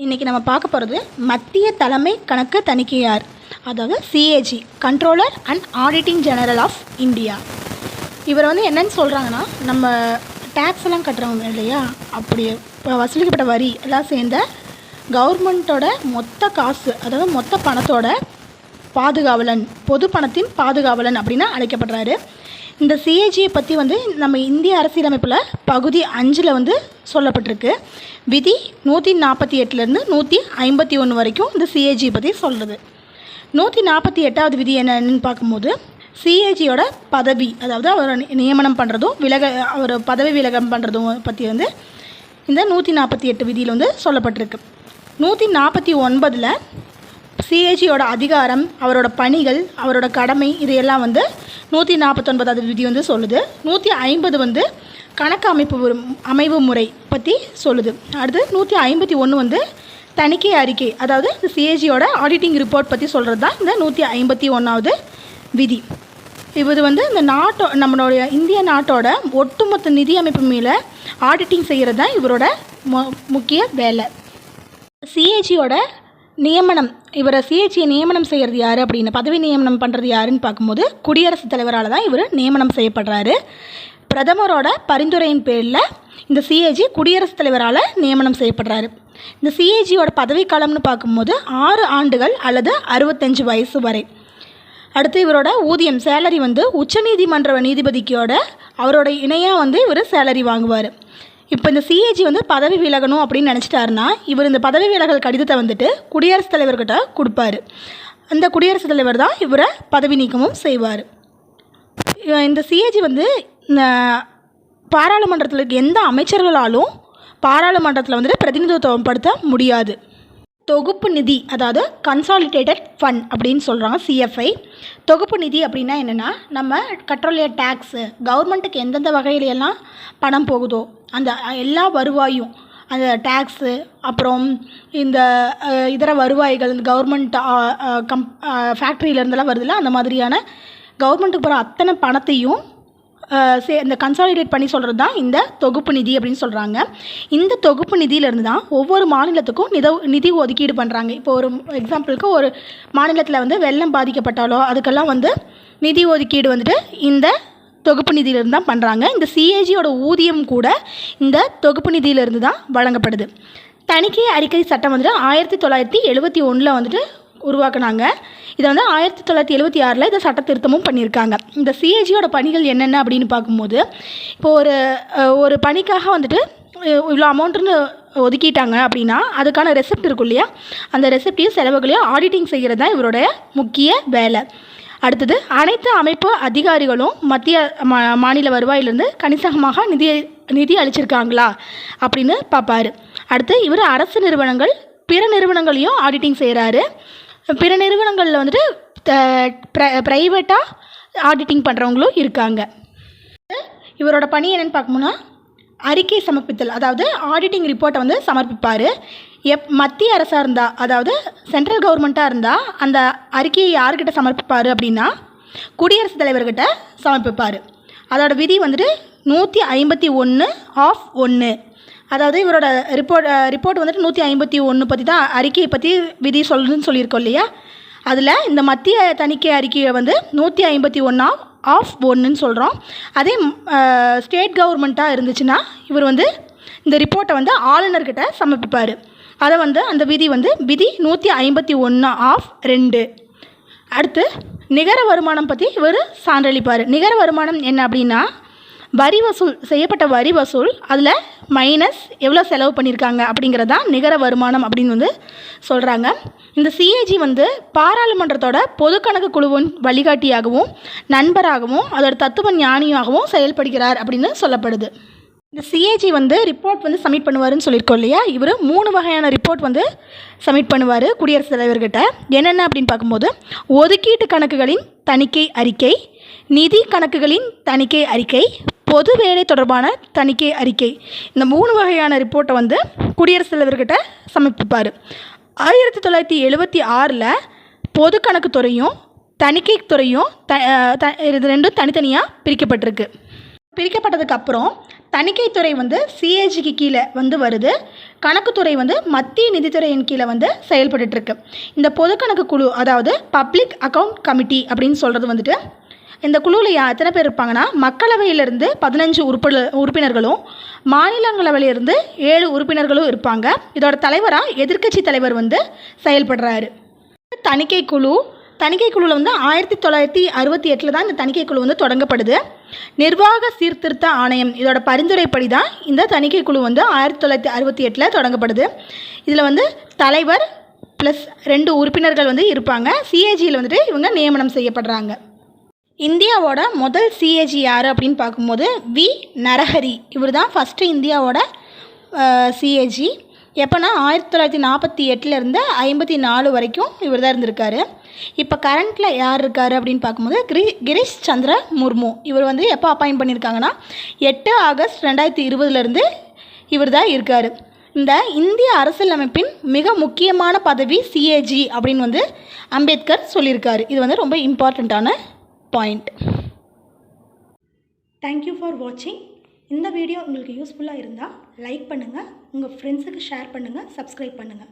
இன்றைக்கி நம்ம பார்க்க போகிறது மத்திய தலைமை கணக்கு தணிக்கையார் அதாவது CAG controller and auditing general of India இவர் வந்து என்னன்னு சொல்கிறாங்கன்னா நம்ம டேக்ஸ் எல்லாம் கட்டுறவங்க இல்லையா? அப்படி இப்போ வசூலிக்கப்பட்ட வரி எல்லாம் சேர்ந்த கவர்மெண்ட்டோட மொத்த காசு அதாவது மொத்த பணத்தோட பாதுகாவலன் பொது பணத்தின் பாதுகாவலன் அப்படின்னா அழைக்கப்படுறாரு. இந்த சிஏஜியை பற்றி வந்து நம்ம இந்திய அரசியலமைப்பில் பகுதி அஞ்சில் வந்து சொல்லப்பட்டிருக்கு. விதி நூற்றி நாற்பத்தி எட்டுலேருந்து நூற்றி ஐம்பத்தி ஒன்று வரைக்கும் இந்த சிஏஜியை பற்றி சொல்கிறது நூற்றி நாற்பத்தி எட்டாவது விதி என்னன்னு பார்க்கும்போது சிஏஜியோட பதவி அதாவது அவரை நியமனம் பண்ணுறதும் விலக அவர் பதவி விலகம் பண்ணுறதும் பற்றி வந்து இந்த நூற்றி நாற்பத்தி எட்டு விதியில் வந்து சொல்லப்பட்டிருக்கு. நூற்றி நாற்பத்தி ஒன்பதில் சிஏஜியோட அதிகாரம் அவரோட பணிகள் அவரோட கடமை இதையெல்லாம் வந்து நூற்றி நாற்பத்தொன்பதாவது விதி வந்து சொல்லுது. நூற்றி ஐம்பது வந்து கணக்கு அமைப்பு அமைவு முறை பற்றி சொல்லுது. அடுத்து நூற்றி ஐம்பத்தி ஒன்று வந்து தணிக்கை அறிக்கை அதாவது இந்த சிஏஜியோட ஆடிட்டிங் ரிப்போர்ட் பற்றி சொல்கிறது தான் இந்த நூற்றி ஐம்பத்தி ஒன்றாவது விதி. இது வந்து இந்த நாட்டோ நம்மளுடைய இந்திய நாட்டோட ஒட்டுமொத்த நிதி அமைப்பு மேலே ஆடிட்டிங் செய்கிறது தான் இவரோட மு முக்கிய வேலை. சிஏஜியோட நியமனம் இவரை சிஹெச்சியை நியமனம் செய்கிறது யார் அப்படின்னு பதவி நியமனம் பண்ணுறது யாருன்னு பார்க்கும்போது குடியரசுத் தலைவரால் தான் இவர் நியமனம் செய்யப்படுறாரு. பிரதமரோட பரிந்துரையின் பேரில் இந்த சிஏஜி குடியரசுத் தலைவரால் நியமனம் செய்யப்படுறாரு. இந்த சிஏஜியோட பதவிக்காலம்னு பார்க்கும்போது ஆறு ஆண்டுகள் அல்லது அறுபத்தஞ்சு வயசு வரை. அடுத்து இவரோட ஊதியம் சேலரி வந்து உச்சநீதிமன்ற நீதிபதிக்கோட அவரோட இணையாக வந்து இவர் சேலரி வாங்குவார். இப்போ இந்த சிஏஜி வந்து பதவி விலகணும் அப்படின்னு நினச்சிட்டாருன்னா இவர் இந்த பதவி விலகல் கடிதத்தை வந்துட்டு குடியரசுத் தலைவர்கிட்ட கொடுப்பாரு. அந்த குடியரசுத் தலைவர் தான் இவரை பதவி நீக்கமும் செய்வார். இந்த சிஏஜி வந்து பாராளுமன்றத்தில் இருக்க எந்த அமைச்சர்களாலும் பாராளுமன்றத்தில் வந்துட்டு பிரதிநிதித்துவம் படுத்த முடியாது. தொகுப்பு நிதி அதாவது கன்சாலிடேட்டட் ஃபண்ட் அப்படின்னு சொல்கிறாங்க சிஎஃப்ஐ தொகுப்பு நிதி அப்படின்னா என்னென்னா நம்ம கட்டுற டேக்ஸு கவர்மெண்ட்டுக்கு எந்தெந்த வகையிலெல்லாம் பணம் போகுதோ அந்த எல்லா வருவாயும் அந்த டேக்ஸு அப்புறம் இந்த இதர வருவாய்கள் இந்த கவர்மெண்ட் கம் ஃபேக்ட்ரியிலேருந்தெல்லாம் வருதுல்ல அந்த மாதிரியான கவர்மெண்ட்டுக்கு போகிற அத்தனை பணத்தையும் சே இந்த கன்சாலிடேட் பண்ணி சொல்கிறது தான் இந்த தொகுப்பு நிதி அப்படின்னு சொல்கிறாங்க இந்த தொகுப்பு நிதியிலேருந்து தான் ஒவ்வொரு மாநிலத்துக்கும் நித நிதி ஒதுக்கீடு பண்ணுறாங்க இப்போ ஒரு எக்ஸாம்பிளுக்கு ஒரு மாநிலத்தில் வந்து வெள்ளம் பாதிக்கப்பட்டாலோ அதுக்கெல்லாம் வந்து நிதி ஒதுக்கீடு வந்துட்டு இந்த தொகுப்பு நிதியிலேருந்து தான் பண்ணுறாங்க இந்த சிஏஜியோட ஊதியம் கூட இந்த தொகுப்பு நிதியிலேருந்து தான் வழங்கப்படுது. தணிக்கை அறிக்கை சட்டம் வந்துட்டு ஆயிரத்தி தொள்ளாயிரத்தி எழுபத்தி ஒன்றில் வந்துட்டு உருவாக்குனாங்க. இதை வந்து ஆயிரத்தி தொள்ளாயிரத்தி எழுபத்தி ஆறில் இதை சட்ட திருத்தமும் பண்ணியிருக்காங்க. இந்த சிஏஜியோட பணிகள் என்னென்ன அப்படின்னு பார்க்கும்போது இப்போ ஒரு ஒரு பணிக்காக வந்துட்டு இவ்வளோ அமௌண்ட்டுன்னு ஒதுக்கிட்டாங்க அப்படின்னா அதுக்கான ரெசிப்ட் இருக்கும் இல்லையா? அந்த ரெசிப்டையும் செலவுகளையும் ஆடிட்டிங் செய்கிறது தான் இவருடைய முக்கிய வேலை. அடுத்தது அனைத்து அமைப்பு அதிகாரிகளும் மத்திய மா மாநில வருவாயிலிருந்து கணிசமாக நிதி நிதி அளிச்சிருக்காங்களா அப்படின்னு பார்ப்பாரு. அடுத்து இவர் அரசு நிறுவனங்கள் பிற நிறுவனங்களையும் ஆடிட்டிங் செய்கிறாரு பிற நிறுவனங்களில் வந்துட்டு ப்ரைவேட்டாக ஆடிட்டிங் பண்ணுறவங்களும் இருக்காங்க. இவரோட பணி என்னென்னு பார்க்கணும்னா அறிக்கை சமர்ப்பித்தல் அதாவது ஆடிட்டிங் ரிப்போர்ட்டை வந்து சமர்ப்பிப்பார். எப் மத்திய அரசாக இருந்தால் அதாவது சென்ட்ரல் கவர்மெண்ட்டாக இருந்தால் அந்த அறிக்கையை யார்கிட்ட சமர்ப்பிப்பார் அப்படின்னா குடியரசுத் தலைவர்கிட்ட சமர்ப்பிப்பார். அதோட விதி வந்துட்டு நூற்றி ஐம்பத்தி ஒன்று ஆஃப் ஒன்று அதாவது இவரோட ரிப்போர்ட் ரிப்போர்ட் வந்துட்டு நூற்றி ஐம்பத்தி ஒன்று பற்றி தான் அறிக்கையை பற்றி விதி சொல்லுதுன்னு சொல்லியிருக்கோம் இல்லையா? அதில் இந்த மத்திய தணிக்கை அறிக்கையை வந்து நூற்றி ஐம்பத்தி ஒன்றா ஆஃப் ஒன்றுன்னு சொல்கிறோம் அதே ஸ்டேட் கவர்மெண்ட்டாக இருந்துச்சுன்னா இவர் வந்து இந்த ரிப்போர்ட்டை வந்து ஆளுநர்கிட்ட சமர்ப்பிப்பார். அதை வந்து அந்த விதி வந்து விதி நூற்றி ஐம்பத்தி ஒன்று ஆஃப் ரெண்டு. அடுத்து நிகர வருமானம் பற்றி இவர் சான்றளிப்பார். நிகர வருமானம் என்ன அப்படின்னா வரி வசூல் செய்யப்பட்ட வரி வசூல் அதில் மைனஸ் எவ்வளோ செலவு பண்ணியிருக்காங்க அப்படிங்கிறதான் நிகர வருமானம் அப்படின்னு வந்து சொல்கிறாங்க இந்த சிஏஜி வந்து பாராளுமன்றத்தோட பொது கணக்கு குழுவின் வழிகாட்டியாகவும் நண்பராகவும் அதோட தத்துவ ஞானியாகவும் செயல்படுகிறார் அப்படின்னு சொல்லப்படுது. இந்த சிஏஜி வந்து ரிப்போர்ட் வந்து சப்மிட் பண்ணுவாருன்னு சொல்லியிருக்கோம் இல்லையா? இவர் மூணு வகையான ரிப்போர்ட் வந்து சப்மிட் பண்ணுவார் குடியரசுத் தலைவர்கிட்ட. என்னென்ன அப்படின்னு பார்க்கும்போது ஒதுக்கீட்டு கணக்குகளின் தணிக்கை அறிக்கை நிதி கணக்குகளின் தணிக்கை அறிக்கை பொது வேலை தொடர்பான தணிக்கை அறிக்கை. இந்த மூணு வகையான ரிப்போர்ட்டை வந்து குடியரசுத் தலைவர்கிட்ட சமர்ப்பிப்பார். ஆயிரத்தி தொள்ளாயிரத்தி எழுபத்தி ஆறில் பொது கணக்குத்துறையும் தணிக்கை துறையும் த த இது ரெண்டும் தனித்தனியாக பிரிக்கப்பட்டிருக்கு. பிரிக்கப்பட்டதுக்கு அப்புறம் தணிக்கைத்துறை வந்து சிஏஜிக்கு கீழே வந்து வருது. கணக்குத்துறை வந்து மத்திய நிதித்துறையின் கீழே வந்து செயல்பட்டுருக்கு இந்த பொது கணக்கு குழு அதாவது பப்ளிக் அக்கௌண்ட் கமிட்டி அப்படின்னு சொல்கிறது வந்துட்டு இந்த குழுவில் யா எத்தனை பேர் இருப்பாங்கன்னா மக்களவையிலிருந்து பதினஞ்சு உறுப்பினர் உறுப்பினர்களும் மாநிலங்களவையிலிருந்து ஏழு உறுப்பினர்களும் இருப்பாங்க. இதோட தலைவராக எதிர்க்கட்சி தலைவர் வந்து செயல்படுறாரு. தணிக்கை குழு தணிக்கை குழுவில் வந்து ஆயிரத்தி தொள்ளாயிரத்தி அறுபத்தி எட்டில் தான் இந்த தணிக்கை குழு வந்து தொடங்கப்படுது. நிர்வாக சீர்திருத்த ஆணையம் இதோட பரிந்துரைப்படி தான் இந்த தணிக்கை குழு வந்து ஆயிரத்தி தொள்ளாயிரத்தி அறுபத்தி எட்டில் தொடங்கப்படுது. இதில் வந்து தலைவர் ப்ளஸ் ரெண்டு உறுப்பினர்கள் வந்து இருப்பாங்க. சிஏஜியில் வந்துட்டு இவங்க நியமனம் செய்யப்படுறாங்க. இந்தியாவோட முதல் சிஏஜி யார் அப்படின்னு பார்க்கும்போது வி. நரஹரி. இவர் தான் ஃபஸ்ட்டு இந்தியாவோட சிஏஜி எப்போனா ஆயிரத்தி தொள்ளாயிரத்தி நாற்பத்தி எட்டுலேருந்து ஐம்பத்தி நாலு வரைக்கும் இவர் தான் இருந்திருக்காரு. இப்போ கரண்ட்டில் யார் இருக்கார் அப்படின்னு பார்க்கும்போது கிரி கிரீஷ் சந்திர முர்மு. இவர் வந்து எப்போ அப்பாயின்ட் பண்ணியிருக்காங்கன்னா எட்டு ஆகஸ்ட் ரெண்டாயிரத்தி இருபதுலேருந்து இவர் தான் இருக்கார். இந்த இந்திய அரசியலமைப்பின் மிக முக்கியமான பதவி சிஏஜி அப்படின்னு வந்து அம்பேத்கர் சொல்லியிருக்காரு. இது வந்து ரொம்ப இம்பார்ட்டண்ட்டான பாயிண்ட் தேங்க்யூ ஃபார் வாட்சிங் இந்த வீடியோ உங்களுக்கு யூஸ்ஃபுல்லாக இருந்தால் லைக் பண்ணுங்கள் உங்கள் ஃப்ரெண்ட்ஸுக்கு ஷேர் பண்ணுங்கள் சப்ஸ்கிரைப் பண்ணுங்கள்